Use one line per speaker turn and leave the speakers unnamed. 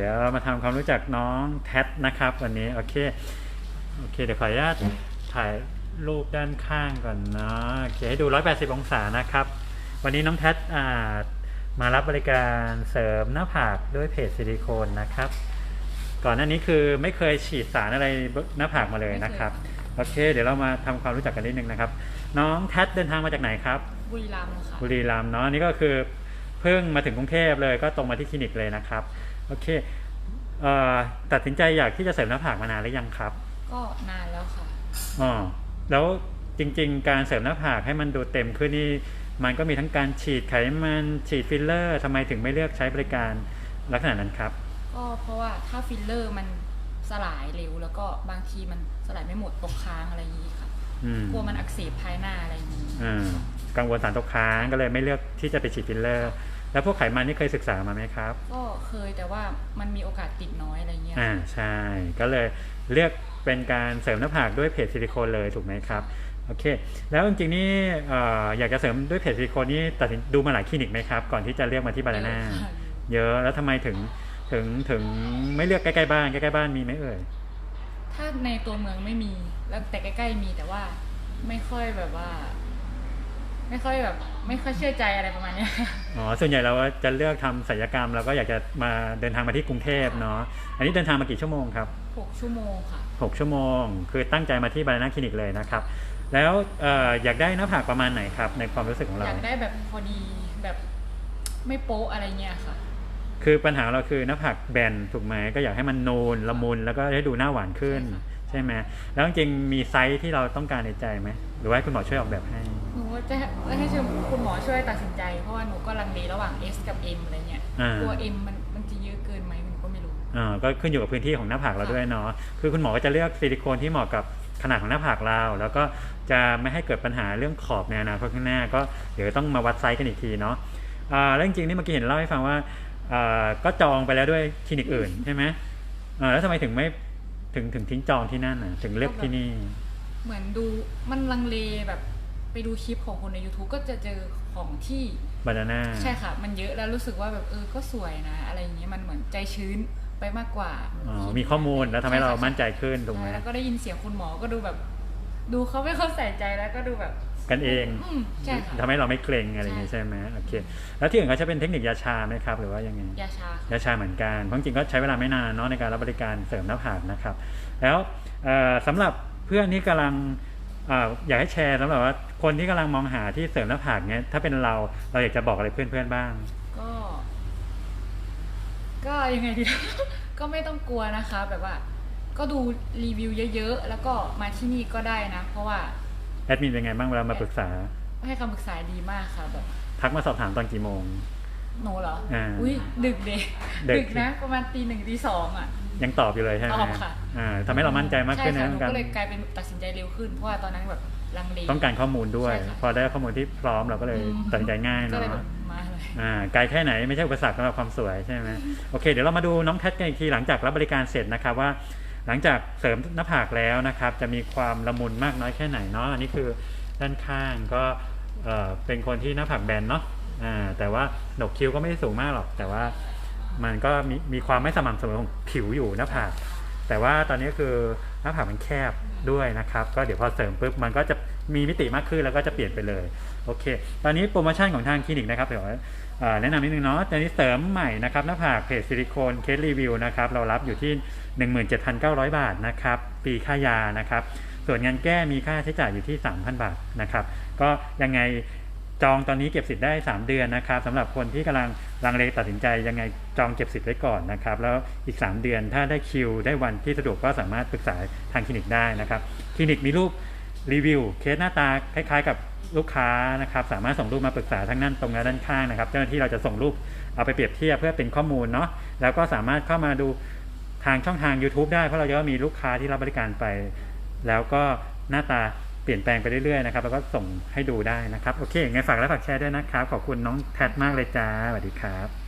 เดี๋ยวเรามาทำความรู้จักน้องแท็นะครับ วันนี้โอเคโอเคเดี๋ยวขออนุญาตถ่ายรูปด้านข้างก่อนเนาะโอเคให้ดู 180 องศานะครับ วันนี้น้องแท็อ่ามารับบริการเสริมหน้าผากด้วยเพจซิลิโคนนะครับ ก่อนหน้านี้คือไม่เคยฉีดสารอะไรหน้าผากมาเลยนะครับโอเค เดี๋ยวเรามาทำความรู้จักกันนิดนึงนะครับ น้องแท็เดินทางมาจากไหนครับ
บุรีรัมย์ค่ะ
บุรีรัมย์เนาะอันนี่ก็คือเพิ่งมาถึงกรุงเทพเลยก็ตรงมาที่คลินิกเลยนะครับ โอเคเอ่อตัดสินใจอยากที่จะเสริมหน้าผากมานานหรือยังครับ
ก็นานแล้วค่ะ
อ๋อแล้วจริง ๆ การเสริมหน้าผากให้มันดูเต็มขึ้นนี่มันก็มีทั้งการฉีดไขมันฉีดฟิลเลอร์ทำไมถึงไม่เลือกใช้บริการลักษณะนั้นครับ
ก็เพราะว่าถ้าฟิลเลอร์มันสลายเร็วแล้วก็บางทีมันสลายไม่หมดตกค้างอะไรอย่างนี้ค่ะ
อืม
กลัวมันอักเสบภายหน้าอะไรอย่างนี้
อ่ากังวลสารตกค้างก็เลยไม่เลือกที่จะไปฉีดฟิลเลอร์ แล้วพวกไขมันนี่เคยศึกษามาไหมครับ
ก็เคยแต่ว่ามันมีโอกาสติดน้อยอะไรเงี้ย
อ่าใช่ ก็เลยเลือกเป็นการเสริมหน้าผากด้วยเพจซิลิโคนเลยถูกไหมครับโอเค แล้วจริงๆนี่เอ่ออยากจะเสริมด้วยเพจซิลิโคนนี่ตัดสินดูมาหลายคลินิกไหมครับ ก่อนที่จะเลือกมาที่บานาน่า
เยอะค่ะ
เยอะแล้วทำไมถึงถึงถึงไม่เลือกใกล้ๆบ้านใกล้ๆบ้านมีไหมเอ่ย
ถ้าในตัวเมืองไม่มีแล้วแต่ใกล้ๆมีแต่ว่าไม่ค่อยแบบว่า ไม่ค่อยแบบ ไม่ค่อยเชื่อใจอะไรประมาณเนี้ย
อ๋อ ส่วนใหญ่เราจะเลือกทำศัลยกรรมเราก็อยากจะมาเดินทางมาที่กรุงเทพเนาะ อันนี้เดินทางมากี่ชั่วโมงครับ
หกชั่วโมงค่ะ
6 ชั่วโมง คือตั้งใจมาที่บานาน่าคลินิกเลยนะครับ แล้วเอ่ออยากได้หน้าผากประมาณไหนครับ ในความรู้สึกของ
อ
เรา
ยากได้แบบพอดีแบบไม่โป๊ะอะไรเงี้ยค่ะ
คือปัญหาเราคือหน้าผากแบนถูกไหมก็อยากให้มันนูนละมุนแล้วก็ให้ดูหน้าหวานขึ้น
ใช่ค่ะ
ใช่ไหมแล้วจริงๆมีไซส์ที่เราต้องการในใจไหมหรือว่าให้คุณหมอช่วยออกแบบให้
หนูว่า จะให้ช่วยคุณหมอช่วยตัดสินใจ เพราะว่าหนูก็ลังเลระหว่าง S กับ M อะไรเงี้ย
อ่า
กลัว M มันมันจะเยอะเกินไหมหนูก็ไม่รู้
อ่าก็ขึ้นอยู่กับพื้นที่ของหน้าผากเราด้วยเนาะคือคุณหมอก็จะเลือกซิลิโคนที่เหมาะกับขนาดของหน้าผากเรา แล้วก็จะไม่ให้เกิดปัญหาเรื่องขอบในอนาคตข้างหน้า ก็เดี๋ยวต้องมาวัดไซส์กันอีกทีเนาะอ่าแล้วจริงๆนี่เมื่อกี้เห็นเล่าให้ฟังว่าอ่าก็จองไปแล้วด้วยคลินิกอื่นใช่ไหมอ่าแล้วทำไมถึงไม่ถึงถึงทิ้งจองที่นั่นน่ะถึงเลือกที่นี่
เหมือนดูมันลังเลแบบ ไปดูคลิปของคนใน YouTube ก็จะเจอของที่
บานาน่า
ใช่ค่ะ มันเยอะแล้วรู้สึกว่าแบบเออก็สวยนะ อะไรอย่างเงี้ยมันเหมือนใจชื้นไปมากกว่า
อ๋อมีข้อมูลแล้วทำให้เรามั่นใจขึ้นถูกไหม
ใช่แล้วก็ได้ยินเสียงคุณหมอก็ดูแบบ ดูเขาไม่เข้าใส่ใจแล้วก็ดูแบบ
กันเอง
อืมใช่ค่ะ
ทำให้เราไม่เกรงอะไรอย่างงี้
ใช่
ใช่ไหมโอเค แล้วที่อื่นเขาจะเป็นเทคนิคยาชาไหมครับ หรือว่ายังไง
ยาชาค่ะ
ยาชาเหมือนกัน เพราะจริงๆก็ใช้เวลาไม่นานเนาะในการรับบริการเสริมหน้าผากนะครับ แล้วเอ่อสำหรับเพื่อนที่กำลังเอ่ออยากให้แชร์สำหรับว่าคนที่กำลังมองหาที่เสริมหน้าผากเนี้ยถ้าเป็นเราเราอยากจะบอกอะไรเพื่อนๆบ้าง
ก็ ก็ยังไงดี ก็ไม่ต้องกลัวนะคะ แบบว่า ก็ดูรีวิวเยอะๆ แล้วก็มาที่นี่ก็ได้นะ เพราะว่า
แอดมินเป็นไงบ้างเวลามาปรึกษา
ให้คำปรึกษาดีมากค่ะแบบ
ทักมาสอบถามตอนกี่โมง
หนูเหรอ
อ่า
อุ้ยดึกเด
ดึก
ดึกนะ ประมาณตีหนึ่งตีสองอะ
ยังตอบอยู่เลยใช่ไหม
ตอบค่ะ
อ่าทำให้เรามั่นใจมากขึ้น
ใช่
นะ
ค่ะหนู
เหมือนกัน
ก็เลยกลายเป็นตัดสินใจเร็วขึ้นเพราะว่าตอนนั้นแบบลังเล
ต้องการข้อมูลด้วย
ใช่ค่ะ
พอได้ข้อมูลที่พร้อมเราก็เลย
อืม
ตัดสินใจง่าย
ก็เลยแบ
เนาะ
บมาเลย
อ่าไกลแค่ไหนไม่ใช่อุปสรรคสำหรับความสวยใช่ไหมโอเค เดี๋ยวเรามาดูน้องแทดกันอีกทีหลังจากรับบริการเสร็จนะครับว่า หลังจากเสริมหน้าผากแล้วนะครับ จะมีความละมุนมากน้อยแค่ไหนเนาะอันนี้คือด้านข้างก็เอ่อเป็นคนที่หน้าผากแบนเนาะอ่าแต่ว่าโหนกคิ้วก็ไม่ได้สูงมากหรอก แต่ว่า มันก็มีมีความไม่สม่ำเสมอของผิวอยู่หน้าผากแต่ว่าตอนนี้คือหน้าผากมันแคบด้วยนะครับ ก็เดี๋ยวพอเสริมปุ๊บมันก็จะมีมิติมากขึ้นแล้วก็จะเปลี่ยนไปเลยโอเค ตอนนี้โปรโมชั่นของทางคลินิกนะครับเดี๋ยวแนะนำนิดนึงเนาะตอนนี้เสริมใหม่นะครับหน้าผากเพจซิลิโคนเคสรีวิวนะครับเรารับอยู่ที่ 17,900 บาทนะครับปีค่ายานะครับส่วนงานแก้มีค่าใช้จ่ายอยู่ที่ 3,000 บาทนะครับก็ยังไง จองตอนนี้เก็บสิทธิ์ได้ 3 เดือนนะครับสำหรับคนที่กำลังลังเลตัดสินใจยังไงจองเก็บสิทธิ์ไว้ก่อนนะครับ แล้วอีก 3 เดือนถ้าได้คิว ได้วันที่สะดวกก็สามารถปรึกษาทางคลินิกได้นะครับคลินิกมีรูปรีวิวเคสหน้าตาคล้ายๆ กับลูกค้านะครับ สามารถส่งรูปมาปรึกษาทั้งนั้นตรงและด้านข้างนะครับ เจ้าหน้าที่เราจะส่งรูปเอาไปเปรียบเทียบเพื่อเป็นข้อมูลเนาะแล้วก็สามารถเข้ามาดูทางช่องทาง YouTube ได้เพราะเราจะมีลูกค้าที่รับบริการไป แล้วก็หน้าตา เปลี่ยนแปลงไปเรื่อยๆนะครับแล้วก็ส่งให้ดูได้นะครับ โอเคไงฝากและฝากแชร์ด้วยนะครับ ขอบคุณน้องแทดมากเลยจ้าสวัสดีครับ